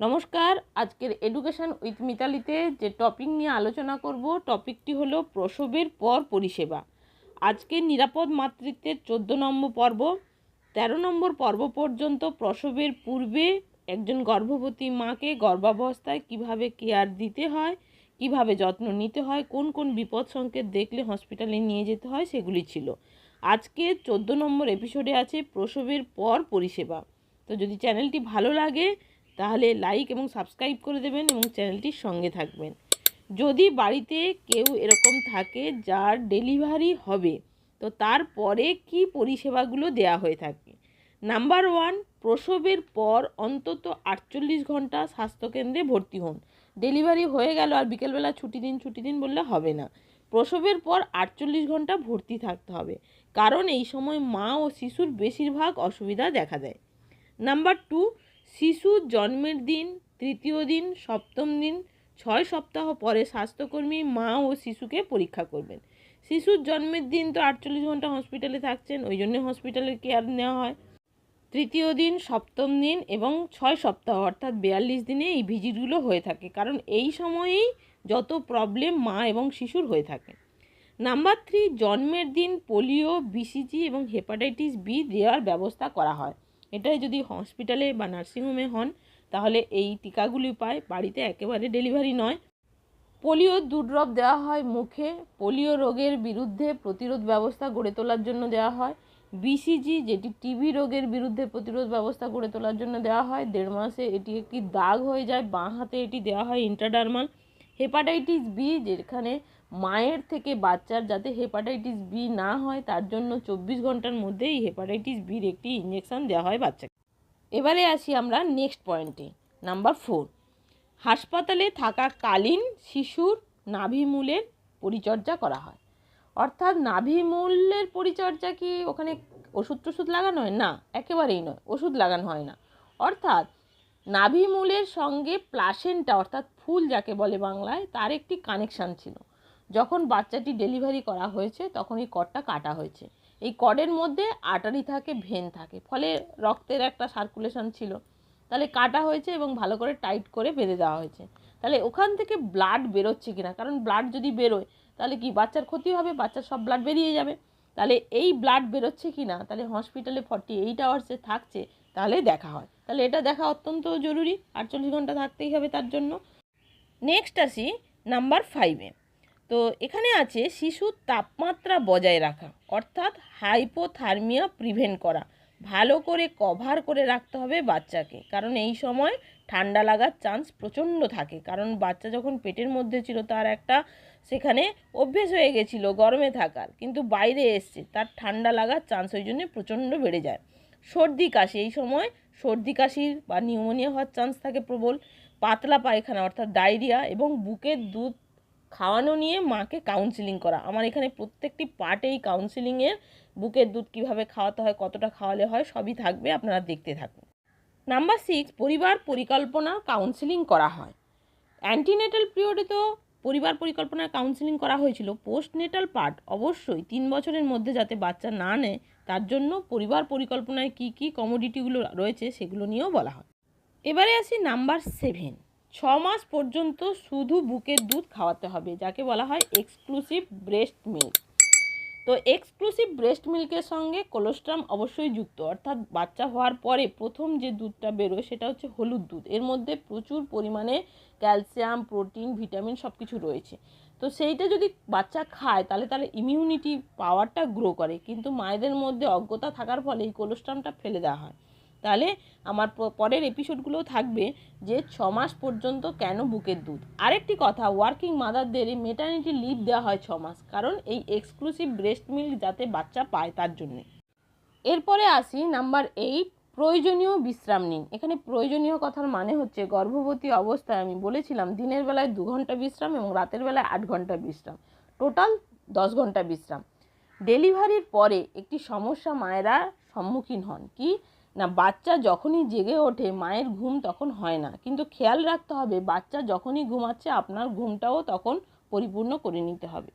নমস্কার, আজকের education with মিতালিতে যে টপিক নিয়ে আলোচনা করব টপিকটি হলো প্রসবের পর পরিষেবা। আজকে নিরাপদ মাতৃত্বের চোদ্দ নম্বর পর্ব। তেরো নম্বর পর্ব পর্যন্ত প্রসবের পূর্বে একজন গর্ভবতী মাকে গর্ভাবস্থায় কীভাবে কেয়ার দিতে হয়, কীভাবে যত্ন নিতে হয়, কোন কোন বিপদ সংকেত দেখলে হসপিটালে নিয়ে যেতে হয়, সেগুলি ছিল। আজকে চোদ্দ নম্বর এপিসোডে আছে প্রসবের পর পরিষেবা। তো যদি চ্যানেলটি ভালো লাগে তাহলে লাইক এবং সাবস্ক্রাইব করে দেবেন এবং চ্যানেলটির সঙ্গে থাকবেন। যদি বাড়িতে কেউ এরকম থাকে যার ডেলিভারি হবে, তো তারপরে কি পরিষেবাগুলো দেয়া হয়ে থাকে? নাম্বার ওয়ান প্রসবের পর অন্তত আটচল্লিশ ঘণ্টা স্বাস্থ্যকেন্দ্রে ভর্তি হন। ডেলিভারি হয়ে গেল আর বিকেলবেলা ছুটি দিন ছুটি দিন বললে হবে না। প্রসবের পর আটচল্লিশ ঘণ্টা ভর্তি থাকতে হবে, কারণ এই সময় মা ও শিশুর বেশিরভাগ অসুবিধা দেখা দেয়। নাম্বার টু শিশুর জন্মের দিন, তৃতীয় দিন, সপ্তম দিন, ছয় সপ্তাহ পরে স্বাস্থ্যকর্মী মা ও শিশুকে পরীক্ষা করবেন। শিশুর জন্মের দিন তো আটচল্লিশ ঘণ্টা হসপিটালে থাকছেন, ওই জন্য হসপিটালের কেয়ার নেওয়া হয়। তৃতীয় দিন, সপ্তম দিন এবং ছয় সপ্তাহ, অর্থাৎ বিয়াল্লিশ দিনে এই ভিজিটগুলো হয়ে থাকে, কারণ এই সময়েই যত প্রবলেম মা এবং শিশুর হয়ে থাকে। নাম্বার থ্রি জন্মের দিন পোলিও বিসিজি এবং হেপাটাইটিস বি দেওয়ার ব্যবস্থা করা হয়। এটাই যদি হসপিটালে বা নার্সিংহোমে হন, তাহলে এই টিকাগুলি পায়। বাড়িতে একেবারে ডেলিভারি নয়। পোলিও দু ড্রপ দেওয়া হয় মুখে। পোলিও রোগের বিরুদ্ধে প্রতিরোধ ব্যবস্থা গড়ে তোলার জন্য দেওয়া হয়। বিসিজি যেটি টিবি রোগের বিরুদ্ধে প্রতিরোধ ব্যবস্থা গড়ে তোলার জন্য দেওয়া হয়। দেড় মাসে এটি একটি দাগ হয়ে যায়, বাঁ হাতে এটি দেওয়া হয় ইন্টারডার্মাল হেপাটাইটিস বি যেখানে মায়ের থেকে বাচ্চার যাতে হেপাটাইটিস বি না হয়, তার জন্য চব্বিশ ঘণ্টার মধ্যেই হেপাটাইটিস বির একটি ইঞ্জেকশান দেওয়া হয় বাচ্চাকে। এবারে আসি আমরা নেক্সট পয়েন্টে নাম্বার ফোর হাসপাতালে থাকাকালীন শিশুর নাভিমূলের পরিচর্যা করা হয়। অর্থাৎ নাভিমূলের পরিচর্যা কি ওখানে ওষুধ টষুধ লাগানো হয়? না, একেবারেই নয়, ওষুধ লাগানো হয় না। অর্থাৎ নাভিমূলের সঙ্গে প্লাসেন্টা অর্থাৎ ফুল যাকে বলে বাংলায়, তার একটি কানেকশান ছিল। যখন বাচ্চাটি ডেলিভারি করা হয়েছে, তখন এই কডটা কাটা হয়েছে। এই কডের মধ্যে আটারি থাকে, ভেন থাকে। ফলে রক্তের একটা সার্কুলেশন ছিল। তাহলে কাটা হয়েছে এবং ভালো করে টাইট করে বেঁধে দেওয়া হয়েছে। তাহলে ওখান থেকে ব্লাড বেরোচ্ছে কিনা? কারণ ব্লাড যদি বেরোয়, তাহলে কি বাচ্চার ক্ষতি হবে? বাচ্চার সব ব্লাড বেরিয়ে যাবে। তাহলে এই ব্লাড বেরোচ্ছে কি না তাহলে হসপিটালে ফর্টি এইট আওয়ার্সে থাকছে, তাহলে দেখা হয়। তাহলে এটা দেখা অত্যন্ত জরুরি। আটচল্লিশ ঘণ্টা থাকতেই হবে তার জন্য। নেক্সট আসি নাম্বার ফাইভে তো এখানে আছে শিশুর তাপমাত্রা বজায় রাখা, অর্থাৎ হাইপোথার্মিয়া প্রিভেন্ট করা। ভালো করে কভার করে রাখতে হবে বাচ্চাকে, কারণ এই সময় ঠান্ডা লাগার চান্স প্রচণ্ড থাকে। কারণ বাচ্চা যখন পেটের মধ্যে ছিল, তার একটা সেখানে অভ্যেস হয়ে গেছিল গরমে থাকার, কিন্তু বাইরে এসছে, তার ঠান্ডা লাগার চান্স ওই জন্য প্রচণ্ড বেড়ে যায়। সর্দি কাশি, এই সময় সর্দি কাশির বা নিউমোনিয়া হওয়ার চান্স থাকে প্রবল। পাতলা পায়খানা, অর্থাৎ ডায়রিয়া এবং বুকের দুধ খাওয়ানো নিয়ে মাকে কাউন্সিলিং করা। আমার এখানে প্রত্যেকটি পার্টে পার্টেই কাউন্সিলিংয়ের বুকের দুধ কীভাবে খাওয়াতে হয়, কতটা খাওয়ালে হয়, সবই থাকবে, আপনারা দেখতে থাকুন। নাম্বার সিক্স পরিবার পরিকল্পনা কাউন্সিলিং করা হয়। অ্যান্টিনেটাল পিরিয়ডে তো পরিবার পরিকল্পনার কাউন্সিলিং করা হয়েছিল। পোস্ট নেটাল পার্ট অবশ্যই তিন বছরের মধ্যে যাতে বাচ্চা না নেয়, তার জন্য পরিবার পরিকল্পনায় কী কী কমোডিটিগুলো রয়েছে, সেগুলো নিয়েও বলা হয়। এবারে আসি নাম্বার সেভেন ছ মাস পর্যন্ত শুধু বুকের দুধ খাওয়াতে হবে, যাকে বলা হয় এক্সক্লুসিভ ব্রেস্ট মিল্ক তো এক্সক্লুসিভ ব্রেস্ট মিল্কের সঙ্গে কোলোস্ট্রাম অবশ্যই যুক্ত, অর্থাৎ বাচ্চা হওয়ার পরে প্রথম যে দুধটা বেরোয় সেটা হচ্ছে হলুদ দুধ। এর মধ্যে প্রচুর পরিমাণে ক্যালসিয়াম প্রোটিন ভিটামিন সব কিছু রয়েছে। তো সেইটা যদি বাচ্চা খায়, তাহলে তাহলে ইমিউনিটি পাওয়ারটা গ্রো করে। কিন্তু মায়েদের মধ্যে অজ্ঞতা থাকার ফলে এই কোলোস্ট্রামটা ফেলে দেওয়া হয়। তাহলে আমার পরের এপিসোডগুলোও থাকবে যে ছ মাস পর্যন্ত কেন বুকের দুধ। আরেকটি কথা ওয়ার্কিং মাদারদের মেটার্নিটি লিভ দেওয়া হয় ছ মাস, কারণ এই এক্সক্লুসিভ ব্রেস্ট মিল্ক যাতে বাচ্চা পায় তার জন্যে। এরপরে আসি নাম্বার এইট প্রয়োজনীয় বিশ্রাম নিন। এখানে প্রয়োজনীয় কথার মানে হচ্ছে গর্ভবতী অবস্থায় আমি বলেছিলাম দিনের বেলায় দু ঘণ্টা বিশ্রাম এবং রাতের বেলায় আট ঘণ্টা বিশ্রাম। টোটাল দশ ঘণ্টা বিশ্রাম। ডেলিভারির পরে একটি সমস্যা মায়েরা সম্মুখীন হন। কি? না, বাচ্চা যখনই জেগে ওঠে, মায়ের ঘুম তখন হয় না। কিন্তু খেয়াল রাখতে হবে, বাচ্চা যখনই ঘুমাচ্ছে, আপনার ঘুমটাও তখন পরিপূর্ণ করে নিতে হবে।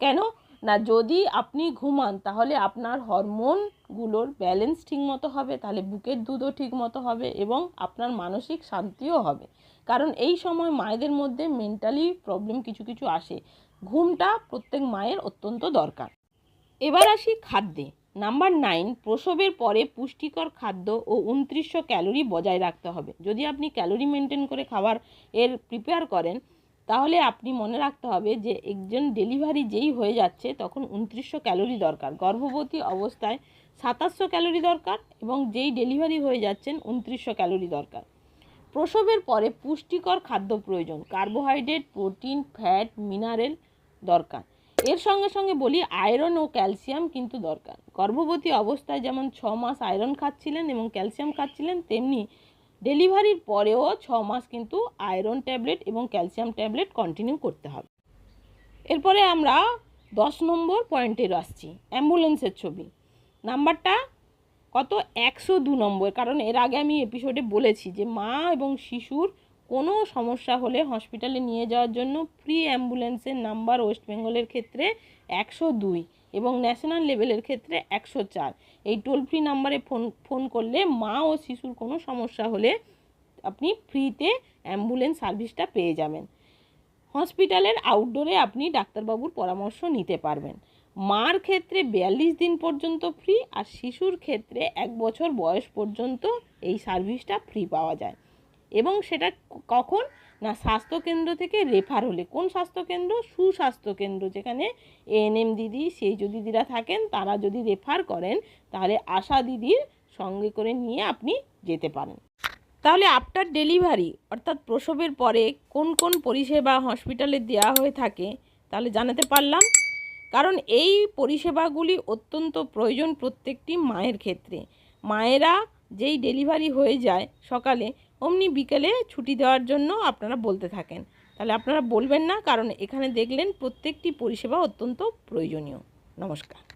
কেন? না, যদি আপনি ঘুমান, তাহলে আপনার হরমোনগুলোর ব্যালেন্স ঠিকমতো হবে, তাহলে বুকের দুধও ঠিকমতো হবে এবং আপনার মানসিক শান্তিও হবে। কারণ এই সময় মায়েদের মধ্যে মেন্টালি প্রবলেম কিছু কিছু আসে। ঘুমটা প্রত্যেক মায়ের অত্যন্ত দরকার। এবার আসি খাদ্যে। নাম্বার নাইন প্রসবের পরে পুষ্টিকর খাদ্য ও উনত্রিশশো ক্যালোরি বজায় রাখতে হবে। যদি আপনি ক্যালোরি মেনটেন করে খাবার এর প্রিপেয়ার করেন, তাহলে আপনি মনে রাখতে হবে যে একজন ডেলিভারি যেই হয়ে যাচ্ছে, তখন উনত্রিশশো ক্যালোরি দরকার। গর্ভবতী অবস্থায় সাতাশশো ক্যালোরি দরকার এবং যেই ডেলিভারি হয়ে যাচ্ছেন, উনত্রিশশো ক্যালোরি দরকার। প্রসবের পরে পুষ্টিকর খাদ্য প্রয়োজন। কার্বোহাইড্রেট, প্রোটিন, ফ্যাট, মিনারেল দরকার। এর সঙ্গে সঙ্গে বলি আয়রন ও ক্যালসিয়াম কিন্তু দরকার। গর্ভবতী অবস্থায় যেমন ছ মাস আয়রন খাচ্ছিলেন এবং ক্যালসিয়াম খাচ্ছিলেন, তেমনি ডেলিভারির পরেও ছ মাস কিন্তু আয়রন ট্যাবলেট এবং ক্যালসিয়াম ট্যাবলেট কন্টিনিউ করতে হবে। এরপরে আমরা দশ নম্বর পয়েন্টে আসছি অ্যাম্বুলেন্সের ছবি। নাম্বারটা কত? একশো দু নম্বর, কারণ এর আগে আমি এপিসোডে বলেছি যে মা এবং শিশুর কোনো সমস্যা হলে হসপিটালে নিয়ে যাওয়ার জন্য ফ্রি অ্যাম্বুলেন্সের নাম্বার ওয়েস্ট বেঙ্গলের ক্ষেত্রে একশো দুই এবং ন্যাশনাল লেভেলের ক্ষেত্রে একশো চার। এই টোল ফ্রি নাম্বারে ফোন ফোন করলে মা ও শিশুর কোনো সমস্যা হলে আপনি ফ্রিতে অ্যাম্বুলেন্স সার্ভিসটা পেয়ে যাবেন। হসপিটালের আউটডোরে আপনি ডাক্তারবাবুর পরামর্শ নিতে পারবেন। মার ক্ষেত্রে বিয়াল্লিশ দিন পর্যন্ত ফ্রি আর শিশুর ক্ষেত্রে এক বছর বয়স পর্যন্ত এই সার্ভিসটা ফ্রি পাওয়া যায়। এবং সেটা কখন? না, স্বাস্থ্যকেন্দ্র থেকে রেফার হলে। কোন স্বাস্থ্যকেন্দ্র? সুস্বাস্থ্য কেন্দ্র যেখানে এএনএম দিদি, সেই যদি দিদিরা থাকেন, তারা যদি রেফার করেন, তাহলে আশা দিদির সঙ্গে করে নিয়ে আপনি যেতে পারেন। তাহলে আফটার ডেলিভারি অর্থাৎ প্রসবের পরে কোন কোন পরিষেবা হসপিটালে দেওয়া হয়ে থাকে, তাহলে জানাতে পারলাম। কারণ এই পরিষেবাগুলি অত্যন্ত প্রয়োজন প্রত্যেকটি মায়ের ক্ষেত্রে। মায়েরা যেই ডেলিভারি হয়ে যায় সকালে অমনি বিকেলে ছুটি দেওয়ার জন্য আপনারা বলতে থাকেন। তাহলে আপনারা বলবেন না, কারণ এখানে দেখলেন প্রত্যেকটি পরিষেবা অত্যন্ত প্রয়োজনীয়। নমস্কার।